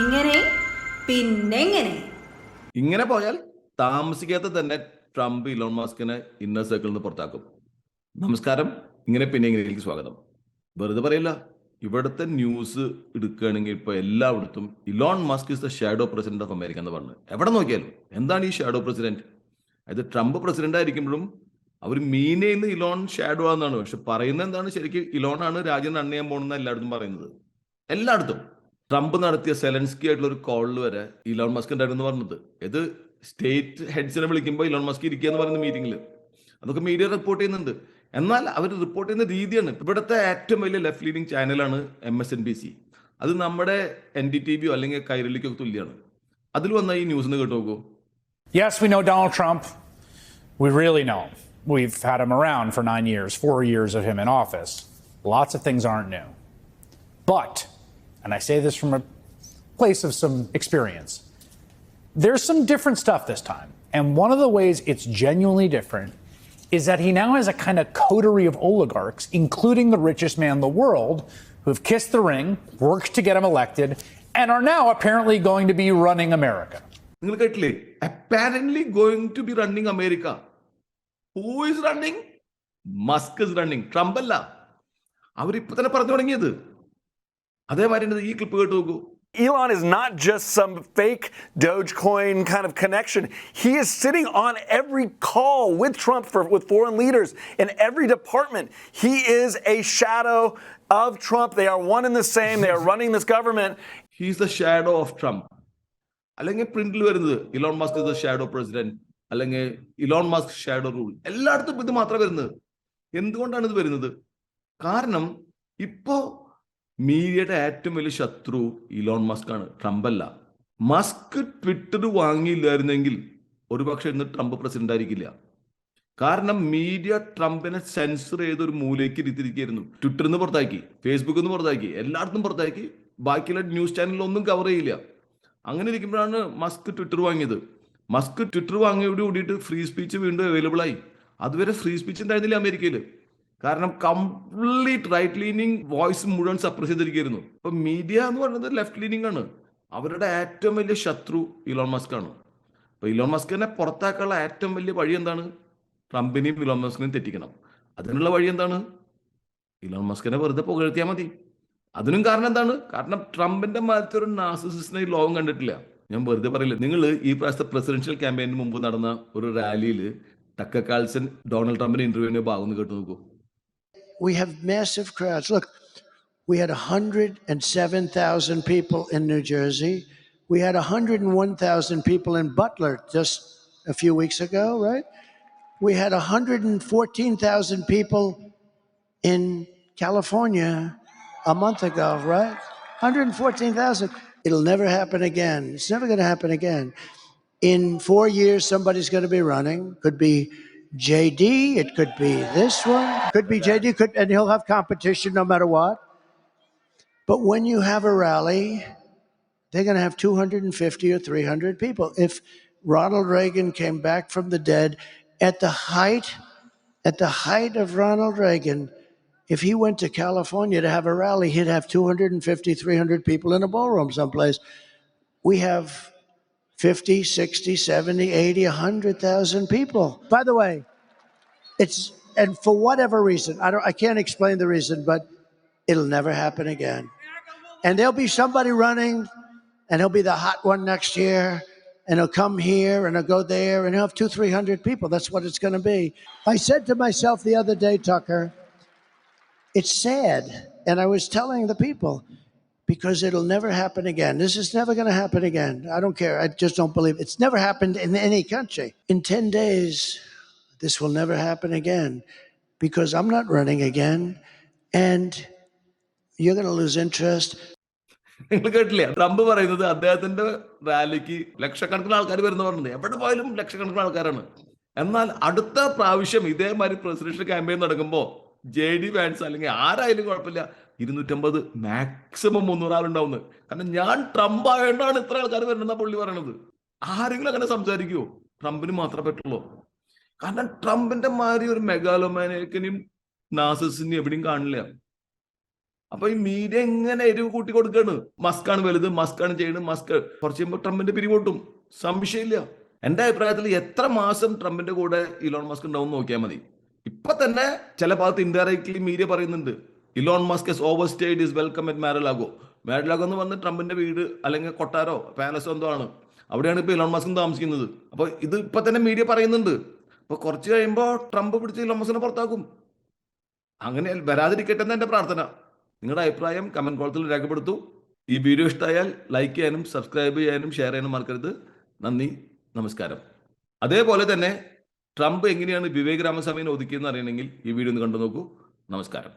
ഇങ്ങനെ പിന്നെങ്ങനെ? ഇങ്ങനെ പോയാൽ താമസിക്കാതെ തന്നെ ട്രംപ് ഇലോൺ മാസ്കിനെ ഇന്നർ സർക്കിളിൽ നിന്ന് പുറത്താക്കും. നമസ്കാരം. ഇങ്ങനെ പിന്നെ ഇങ്ങനെയിലേക്ക് സ്വാഗതം. വെറുതെ പറയില്ല. ഇവിടുത്തെ ന്യൂസ് എടുക്കുകയാണെങ്കിൽ ഇപ്പൊ എല്ലായിടത്തും Elon Musk is the shadow president of America എന്ന് പറഞ്ഞു. എവിടെ നോക്കിയാലും? എന്താണ് ഈ ഷാഡോ പ്രസിഡന്റ് അതായത് ട്രംപ് പ്രസിഡന്റ് ആയിരിക്കുമ്പോഴും അവർ മീൻ ചെയ്യുന്ന ഇലോൺ ഷാഡോ ആണെന്നാണ്. പക്ഷെ പറയുന്നത് എന്താണ്? ശരിക്കും ഇലോൺ ആണ് രാജ്യം റൺ ചെയ്യാൻ പോകുന്നത് എല്ലായിടത്തും പറയുന്നത്. എല്ലായിടത്തും. ട്രംപ് നടത്തിയ സെലൻസ്കി ആയിട്ടുള്ള ഒരു കോളിൽ വരെ ഇലോൺ മസ്ക് ഉണ്ടായിരുന്നു പറഞ്ഞത് ഇത് സ്റ്റേറ്റ് ഹെഡ്സിനെ വിളിക്കുമ്പോൾ ഇലോൺ മസ്ക് ഇരിക്കുക എന്ന് പറയുന്ന മീറ്റിംഗിൽ അതൊക്കെ മീഡിയ റിപ്പോർട്ട് ചെയ്യുന്നുണ്ട് എന്നാൽ അവർ റിപ്പോർട്ട് ചെയ്യുന്ന രീതിയാണ് ഇവിടുത്തെ ഏറ്റവും വലിയ ലെഫ്റ്റ് ലീഡിംഗ് ചാനലാണ് M S N B C അത് നമ്മുടെ എൻ ഡി ടി വിയോ അല്ലെങ്കിൽ കൈരളിക്കോ തുല്യമാണ് അതിൽ വന്ന ഈ ന്യൂസ് കേട്ട് നോക്കൂ Yes, we know Donald Trump. We really know him. We've had him around for nine years, four years of him in office. Lots of things aren't new. But, and I say this from a place of some experience, there's some different stuff this time. And one of the ways it's genuinely different is that he now has a kind of coterie of oligarchs, including the richest man in the world, who've kissed the ring, worked to get him elected, and are now apparently going to be running America. നിങ്ങൾ കേട്ടില്ലേ apparently going to be running America who is running Musk is running Trump അല്ല അവരിപ്പോ തന്നെ പറഞ്ഞു തുടങ്ങിയത് അതേമാതിരി ഈ clip കേട്ട് നോക്കൂ Elon is not just some fake Dogecoin kind of connection. He is sitting on every call with Trump for, with foreign leaders in every department. He is a shadow of Trump. They are one and the same. They are running this government. He's the shadow of Trump. അല്ലെങ്കിൽ പ്രിന്റിൽ വരുന്നത് Elon Musk is the shadow president അല്ലെങ്കിൽ Elon Musk shadow rule എല്ലായിടത്തും ഇത് മാത്രമേ വരുന്നത് എന്തുകൊണ്ടാണ് ഇത് വരുന്നത് കാരണം ഇപ്പോ മീഡിയയുടെ ഏറ്റവും വലിയ ശത്രു ഇലോൺ മസ്ക് ആണ് ട്രംപ് അല്ല മസ്ക് ട്വിറ്റർ വാങ്ങിയില്ലായിരുന്നെങ്കിൽ ഒരുപക്ഷെ ഇന്ന് ട്രംപ് പ്രസിഡന്റ് ആയിരിക്കില്ല. കാരണം മീഡിയ ട്രംപിനെ സെൻസർ ചെയ്ത ഒരു മൂലയ്ക്ക് ഇരുത്തിരിക്കുകയായിരുന്നു ട്വിറ്ററിൽ നിന്ന് പുറത്താക്കി ഫേസ്ബുക്കിൽ നിന്ന് പുറത്താക്കി എല്ലായിടത്തും പുറത്താക്കി. ബാക്കിയുള്ള ന്യൂസ് ചാനലിലൊന്നും കവർ ചെയ്യില്ല. അങ്ങനെ ഇരിക്കുമ്പോഴാണ് മസ്ക് ട്വിറ്റർ വാങ്ങിയത്. മസ്ക് ട്വിറ്റർ വാങ്ങിയോട് കൂടിയിട്ട് ഫ്രീ സ്പീച്ച് വീണ്ടും അവൈലബിൾ ആയി. അതുവരെ ഫ്രീ സ്പീച്ച് ഉണ്ടായിരുന്നില്ല അമേരിക്കയിൽ കാരണം കംപ്ലീറ്റ് റൈറ്റ് ലീനിങ് വോയിസ് മുഴുവൻ സപ്രസ് ചെയ്തിരിക്കുന്നു. ഇപ്പൊ മീഡിയ എന്ന് പറയുന്നത് ലെഫ്റ്റ് ലീനിങ് ആണ്. അവരുടെ ഏറ്റവും വലിയ ശത്രു ഇലോൺ മസ്ക് ആണ്. അപ്പൊ ഇലോൺ മസ്കിനെ പുറത്താക്കാനുള്ള ഏറ്റവും വലിയ വഴി എന്താണ്? ട്രംപിനെയും ഇലോൺ മസ്കിനെയും തെറ്റിക്കണം. അതിനുള്ള വഴി എന്താണ്? ഇലോൺ മസ്കിനെ വെറുതെ പുകഴ്ത്തിയാൽ മതി. അതിനും കാരണം എന്താണ്? കാരണം ട്രംപിന്റെ മാറ്റത്തെ ഒരു നാസിസിനെ ലോകം കണ്ടിട്ടില്ല. ഞാൻ വെറുതെ പറയില്ല. നിങ്ങൾ ഈ പ്രാവശ്യത്തെ പ്രസിഡൻഷ്യൽ ക്യാമ്പയിന് മുമ്പ് നടന്ന ഒരു റാലിയിൽ ടക്ക കാൽസൺ ഡൊണാൾഡ് ട്രംപിന്റെ ഇന്റർവ്യൂവിന്റെ ഭാഗം കേട്ടു നോക്കൂ. We have massive crowds. Look, we had 107,000 people in New Jersey. We had 101,000 people in Butler just a few weeks ago, right? We had 114,000 people in California a month ago, right? 114,000. It'll never happen again. It's never going to happen again. In four years, somebody's going to be running. Could be JD. It could be this one. Could be JD. Could and he'll have competition no matter what. But when you have a rally, they're going to have 250 or 300 people. If Ronald Reagan came back from the dead at the height, at the height of Ronald Reagan, if he went to California to have a rally, he'd have 250, 300 people in a ballroom someplace. We have 50, 60, 70, 80, 100,000 people. By the way, it's, and for whatever reason, I, don't, I can't explain the reason, but it'll never happen again. And there'll be somebody running, and he'll be the hot one next year, and he'll come here, and he'll go there, and he'll have two, 300 people. That's what it's going to be. I said to myself the other day, Tucker, it's sad. And I was telling the people, because it'll never happen again. This is never going to happen again. I don't care. I just don't believe it. it's never happened in any country. In 10 days, this will never happen again because I'm not running again. And you're going to lose interest. നിങ്ങൾ കേട്ടില്ലേ Trump പറയുന്നത് അദ്ദേഹത്തിന്റെ റാലിക്ക് ലക്ഷക്കണക്കിന് ആൾക്കാർ വരുന്ന പറഞ്ഞത് എവിടെ പോയാലും ലക്ഷക്കണക്കിന് ആൾക്കാരാണ് എന്നാൽ അടുത്ത പ്രാവശ്യം ഇതേമാതിരി പ്രസിഡൻഷ്യൽ ക്യാമ്പയിൻ നടക്കുമ്പോൾ ജെ ഡി വാൻസ് അല്ലെങ്കിൽ ആരായാലും കുഴപ്പമില്ല. ഇരുന്നൂറ്റമ്പത് മാക്സിമം മുന്നൂറ് ആളുണ്ടാവുന്നത് കാരണം ഞാൻ ട്രംപ് ആയതുകൊണ്ടാണ് ഇത്ര ആൾക്കാർ വരുന്നതെന്നാ പുള്ളി പറയണത്. ആരെങ്കിലും അങ്ങനെ സംസാരിക്കുമോ ട്രംപിന് മാത്രമേ പറ്റുള്ളൂ. കാരണം ട്രംപിന്റെ മാതിരി ഒരു മെഗാലോമാനേക്കനെയും നാസസിനെയും എവിടെയും കാണില്ല. അപ്പൊ ഈ മീഡിയ എങ്ങനെ എരിവ് കൂട്ടി കൊടുക്കാണ് മസ്കാണ് വലുത് മസ്കാണ് ചെയ്യുന്നത് മസ്ക് കുറച്ച് കഴിയുമ്പോൾ ട്രംപിന്റെ പിരിവോട്ടും. സംശയമില്ല. എന്റെ അഭിപ്രായത്തിൽ എത്ര മാസം ട്രംപിന്റെ കൂടെ ഇലോൺ മസ്ക് ഉണ്ടാവും നോക്കിയാൽ മതി. ഇപ്പൊ തന്നെ ചില ഭാഗത്ത് ഇൻഡയറക്ട്ലി മീഡിയ പറയുന്നുണ്ട് Elon Musk overstayed is welcome at Mar-a-Lago Mar-a-Lago എന്ന് പറഞ്ഞ ട്രംപിന്റെ വീട് അല്ലെങ്കിൽ കൊട്ടാരോ പാലസോ എന്തോ ആണ്. അവിടെയാണ് ഇപ്പൊ ഇലോൺ മസ്കും താമസിക്കുന്നത്. അപ്പൊ ഇത് ഇപ്പൊ തന്നെ മീഡിയ പറയുന്നുണ്ട്. അപ്പൊ കുറച്ച് കഴിയുമ്പോൾ ട്രംപ് പിടിച്ച് ഇലോൺ മസ്കിനെ പുറത്താക്കും. അങ്ങനെ വരാതിരിക്കട്ടെ എന്ന് എന്റെ പ്രാർത്ഥന. നിങ്ങളുടെ അഭിപ്രായം കമന്റ് കോളത്തിൽ രേഖപ്പെടുത്തൂ. ഈ വീഡിയോ ഇഷ്ടമായാൽ ലൈക്ക് ചെയ്യാനും സബ്സ്ക്രൈബ് ചെയ്യാനും ഷെയർ ചെയ്യാനും മറക്കരുത്. നന്ദി നമസ്കാരം. അതേപോലെ തന്നെ ട്രംപ് എങ്ങനെയാണ് വിവേക് രാമസ്വാമിനെ ഒതുക്കിയെന്ന് അറിയണമെങ്കിൽ ഈ വീഡിയോ ഒന്ന് കണ്ടു നോക്കൂ. നമസ്കാരം.